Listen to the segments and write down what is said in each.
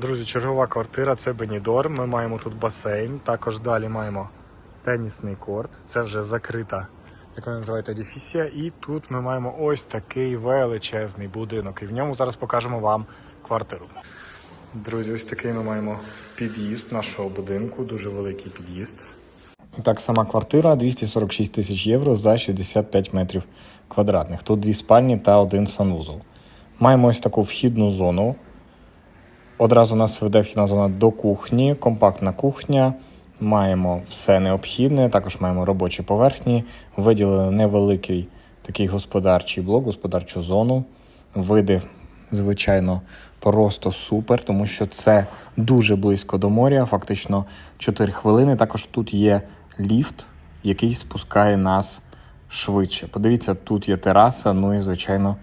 Друзі, чергова квартира це Бенідор. Ми маємо тут басейн. Також далі маємо тенісний корт. Це вже закрита, як ви називаєте, дефісія. І тут ми маємо ось такий величезний будинок. І в ньому зараз покажемо вам квартиру. Друзі, ось такий ми маємо під'їзд нашого будинку, дуже великий під'їзд. Так, сама квартира 246 тисяч євро за 65 метрів квадратних. Тут дві спальні та один санвузол. Маємо ось таку вхідну зону. Одразу нас веде вхідна зона до кухні, компактна кухня. Маємо все необхідне, також маємо робочі поверхні, виділили невеликий такий господарчий блок, господарчу зону. Види, звичайно, просто супер, тому що це дуже близько до моря, фактично 4 хвилини. Також тут є ліфт, який спускає нас швидше. Подивіться, тут є тераса, ну і, звичайно,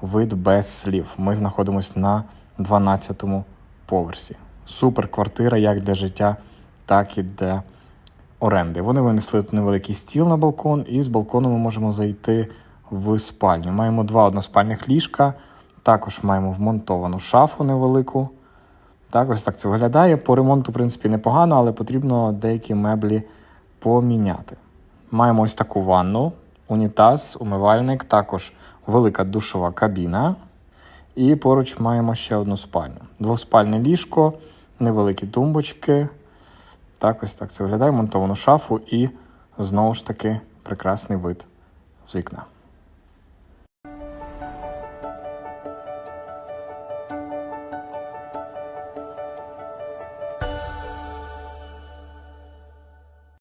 вид без слів. Ми знаходимося на 12-му поверсі. Супер квартира як для життя, так і для оренди. Вони винесли тут невеликий стіл на балкон, і з балкону ми можемо зайти в спальню. Маємо два односпальних ліжка, також маємо вмонтовану шафу невелику. Так, ось так це виглядає. По ремонту, в принципі, непогано, але потрібно деякі меблі поміняти. Маємо ось таку ванну, унітаз, умивальник, також велика душова кабіна. І поруч маємо ще одну спальню. Двоспальне ліжко, невеликі тумбочки. Так, ось так це виглядає, монтовану шафу і знову ж таки прекрасний вид з вікна.